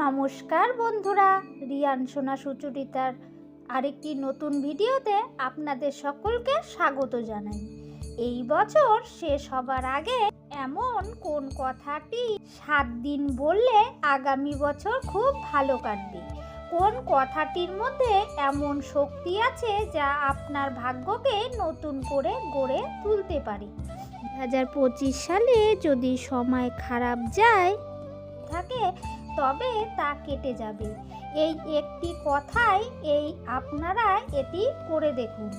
নমস্কার বন্ধুরা, রিয়ান সোনা সুচরিতার আরেকটি নতুন ভিডিওতে আপনাদের সকলকে স্বাগত জানাই। এই বছর শেষ হবার আগে এমন কোন কথাটি সাত দিন বললে আগামী বছর খুব ভালো কাটবে? কোন কথাটির মধ্যে এমন শক্তি আছে যা আপনার ভাগ্যকে নতুন করে গড়ে তুলতে পারে? দু হাজার পঁচিশ সালে যদি সময় খারাপ যায়, থাকে তবে তা কেটে যাবে। এই একটি কথাই এই আপনারা এটি করে দেখুন।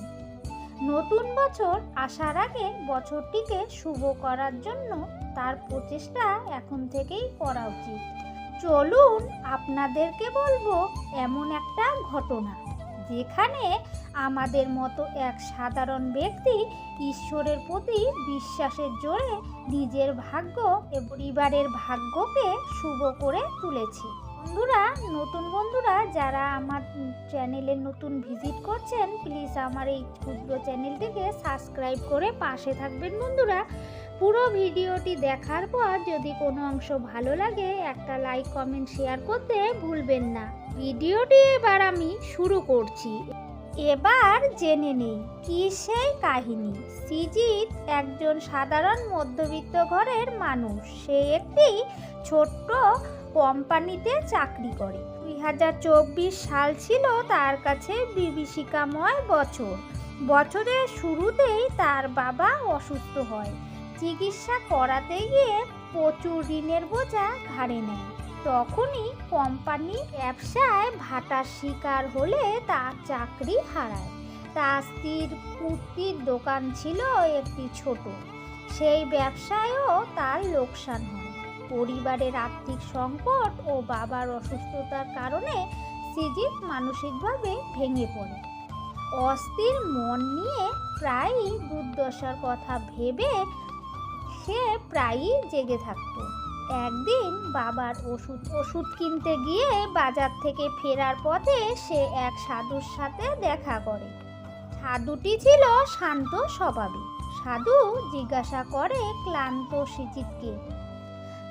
নতুন বছর আসার আগে বছরটিকে শুভ করার জন্য তার প্রচেষ্টা এখন থেকেই করা উচিত। চলুন আপনাদেরকে বলব এমন একটা ঘটনা। যেখানে আমাদের মতো এক সাধারণ ব্যক্তি ঈশ্বরের প্রতি বিশ্বাসের জোরে নিজের ভাগ্য এবং পরিবারের ভাগ্যকে শুভ করে তুলেছি। বন্ধুরা, নতুন বন্ধুরা, যারা আমার চ্যানেলে নতুন ভিজিট করছেন প্লিজ আমার এই ক্ষুদ্র চ্যানেলটিকে সাবস্ক্রাইব করে পাশে থাকবেন বন্ধুরা। পুরো ভিডিওটি দেখার পর যদি কোনো অংশ ভালো লাগে, একটা লাইক কমেন্ট শেয়ার করতে ভুলবেন না। ভিডিওটি এবার আমি শুরু করছি। এবার জেনে নেই, কি সেই কাহিনী? সিজিত একজন সাধারণ মধ্যবিত্ত ঘরের মানুষ। সে একটি ছোট্ট কোম্পানিতে চাকরি করে। দুই হাজার চব্বিশ সাল ছিল তার কাছে বিভীষিকাময় বছর। বছরের শুরুতেই তার বাবা অসুস্থ হয়। চিকিৎসা করাতে গিয়ে প্রচুর ঋণের বোঝা ঘাড়ে নেয়। তখনই কোম্পানি ব্যবসায় ভাটার শিকার হলে তার চাকরি হারায়। তার স্ত্রীর কুর্তির দোকান ছিল একটি ছোট। সেই ব্যবসায়ও তার লোকসান হয়। পরিবারের আর্থিক সংকট ও বাবার অসুস্থতার কারণে সিজিত মানসিকভাবে ভেঙে পড়ে। অস্থির মন নিয়ে প্রায়ই দুর্দশার কথা ভেবে সে প্রায়ই জেগে থাকত। একদিন বাবার ওষুধ ওষুধ কিনতে গিয়ে বাজার থেকে ফেরার পথে সে এক সাধুর সাথে দেখা করে। সাধুটি ছিল শান্ত স্বভাবিক সাধু জিজ্ঞাসা করে, ক্লান্ত সিজিতকে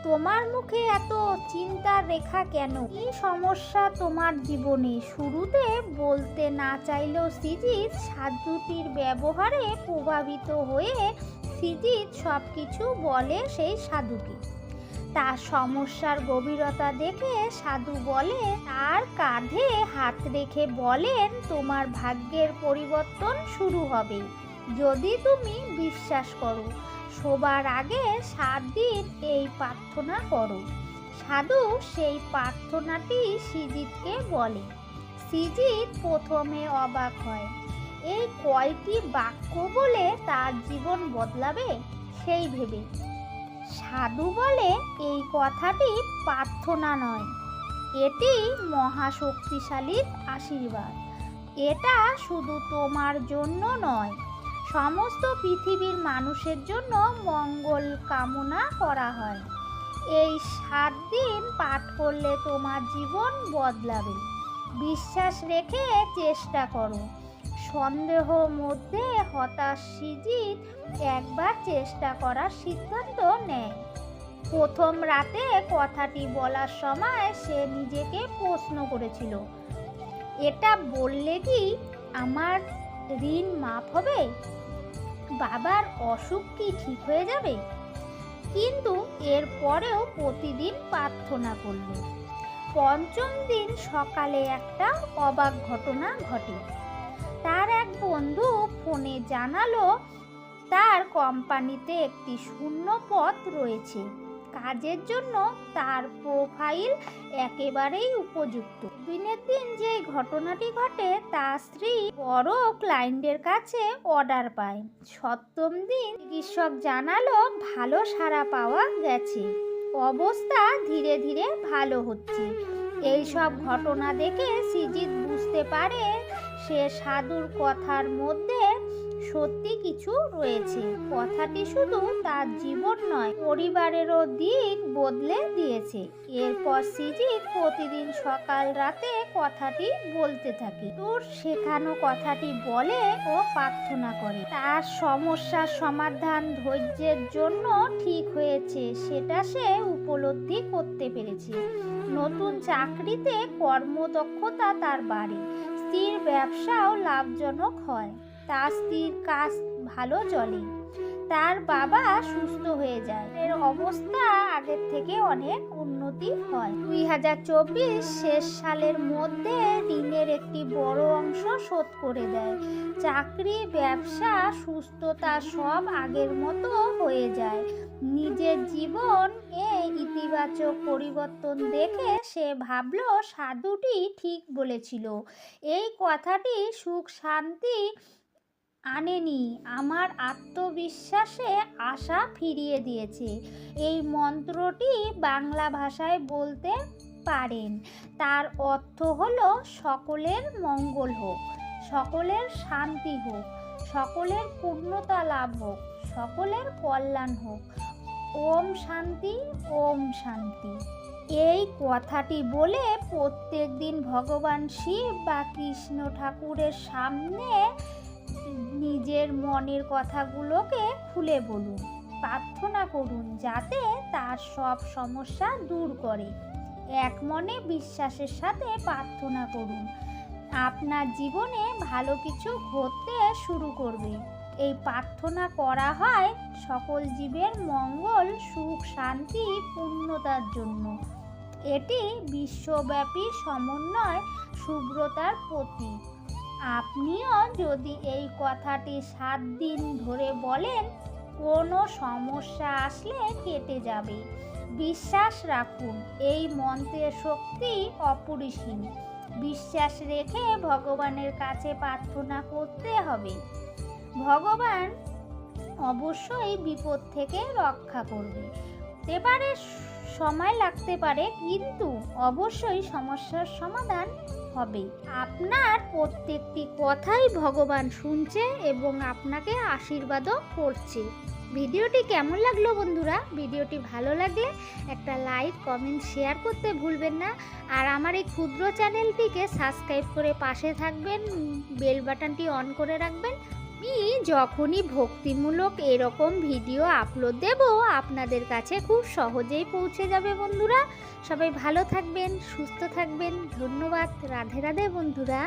তোমার মুখে এত চিন্তার রেখা কেন? কি সমস্যা তোমার জীবনে? শুরুতে বলতে না চাইলেও সিজিত সাধুটির ব্যবহারে প্রভাবিত হয়ে সিজিত সব কিছু বলে সেই সাধুকে। তার সমস্যার গভীরতা দেখে সাধু বলে তার কাঁধে হাত রেখে বলেন, তোমার ভাগ্যের পরিবর্তন শুরু হবে। যদি তুমি বিশ্বাস করো, শোবার আগে সাত দিন এই প্রার্থনা করো। সাধু সেই প্রার্থনাটি সিজিতকে বলে। সিজিত প্রথমে অবাক হয়। এই কয়টি বাক্য বলে তার জীবন বদলাবে সেই ভেবে। সাধু বলে এই কথাটি প্রার্থনা নয়। এটি মহাশক্তিশালীর আশীর্বাদ। এটা শুধু তোমার জন্য নয়, সমস্ত পৃথিবীর মানুষের জন্য মঙ্গল কামনা করা হয়। এই সাত দিন পাঠ করলে তোমার জীবন বদলাবে। বিশ্বাস রেখে চেষ্টা করো। সন্দেহ মধ্যে হতাশ সিজিত একবার চেষ্টা করার সিদ্ধান্ত নেয়। প্রথম রাতে কথাটি বলার সময় সে নিজেকে প্রশ্ন করেছিল, এটা বললে কি আমার ঋণ মাফ হবে? বাবার অসুখ কি ঠিক হয়ে যাবে? কিন্তু এর পরেও প্রতিদিন প্রার্থনা করল। পঞ্চম দিন সকালে একটা অবাক ঘটনা ঘটে। তার এক বন্ধু ফোনে জানালো, তার কোম্পানিতে একটি শূন্য পদ রয়েছে। কাজের জন্য তার প্রোফাইল একেবারেই উপযুক্ত। দিনের দিন যে ঘটনাটি ঘটে তার স্ত্রী বড় ক্লায়েন্টের কাছে অর্ডার পায়। সপ্তম দিন চিকিৎসক জানালো, ভালো সাড়া পাওয়া গেছে। অবস্থা ধীরে ধীরে ভালো হচ্ছে। এই সব ঘটনা দেখে সিজিত বুঝতে পারে সে সাধুর কথার মধ্যে সত্যি কিছু রয়েছে। কথাটি শুধু তার জীবন নয় পরিবারেরও দিক বদলে দিয়েছে। এরপর সিজিত প্রতিদিন সকাল রাতে কথাটি বলতে থাকে। তোর শেখানো কথাটি বলে ও প্রার্থনা করে। তার সমস্যার সমাধান ধৈর্যের জন্য ঠিক হয়েছে সেটা সে উপলব্ধি করতে পেরেছে। নতুন চাকরিতে কর্মদক্ষতা তার বাড়ে। স্ত্রীর ব্যবসাও লাভজনক হয়। তার স্ত্রীর কাজ ভালো চলে। তার বাবা সুস্থ হয়ে যায়। এর অবস্থা আগের থেকে অনেক উন্নতি হয়। দুই হাজার চব্বিশ শেষ সালের মধ্যে ঋণের একটি বড় অংশ শোধ করে দেয়। চাকরি, ব্যবসা, সুস্থতা সব আগের মতো হয়ে যায়। নিজের জীবন এ ইতিবাচক পরিবর্তন দেখে সে ভাবলো, সাধুটি ঠিক বলেছিল। এই কথাটি সুখ, শান্তি আনেনি। আমার আত্মবিশ্বাসে আশা ফিরিয়ে দিয়েছে। এই মন্ত্রটি বাংলা ভাষায় বলতে পারেন। তার অর্থ হলো সকলের মঙ্গল হোক, সকলের শান্তি হোক, সকলের পূর্ণতা লাভ হোক, সকলের কল্যাণ হোক। ওম শান্তি ওম শান্তি। এই কথাটি বলে প্রত্যেক দিন ভগবান শিব বা কৃষ্ণ ঠাকুরের সামনে নিজের মনের কথাগুলোকে খুলে বলুন, প্রার্থনা করুন যাতে তার সব সমস্যা দূর করে। এক মনে বিশ্বাসের সাথে প্রার্থনা করুন, আপনার জীবনে ভালো কিছু ঘটতে শুরু করবে। এই প্রার্থনা করা হয় সকল জীবের মঙ্গল, সুখ, শান্তি, পূর্ণতার জন্য। এটি বিশ্বব্যাপী সমন্বয় শুভ্রতার প্রতীক। আপনিও যদি এই কথাটি সাত দিন ধরে বলেন, কোনো সমস্যা আসলে কেটে যাবে। বিশ্বাস রাখুন, এই মন্ত্রের শক্তি অপরিসীম। বিশ্বাস রেখে ভগবানের কাছে প্রার্থনা করতে হবে। ভগবান অবশ্যই বিপদ থেকে রক্ষা করবে। পারে সময় লাগতে পারে, কিন্তু অবশ্যই সমস্যার সমাধান হবে। আপনার প্রত্যেকটি কথাই ভগবান শুনছে এবং আপনাকে আশীর্বাদও করছে। ভিডিওটি কেমন লাগল বন্ধুরা? ভিডিওটি ভালো লাগলে একটা লাইক, কমেন্ট, শেয়ার করতে ভুলবেন না। আর আমার এই ক্ষুদ্র চ্যানেলটিকে সাবস্ক্রাইব করে পাশে থাকবেন, বেল বাটনটি অন করে রাখবেন। আমি যখনই ভক্তিমূলক এরকম ভিডিও আপলোড দেব, আপনাদের কাছে খুব সহজেই পৌঁছে যাবে বন্ধুরা। সবাই ভালো থাকবেন, সুস্থ থাকবেন। ধন্যবাদ। রাধে রাধে বন্ধুরা।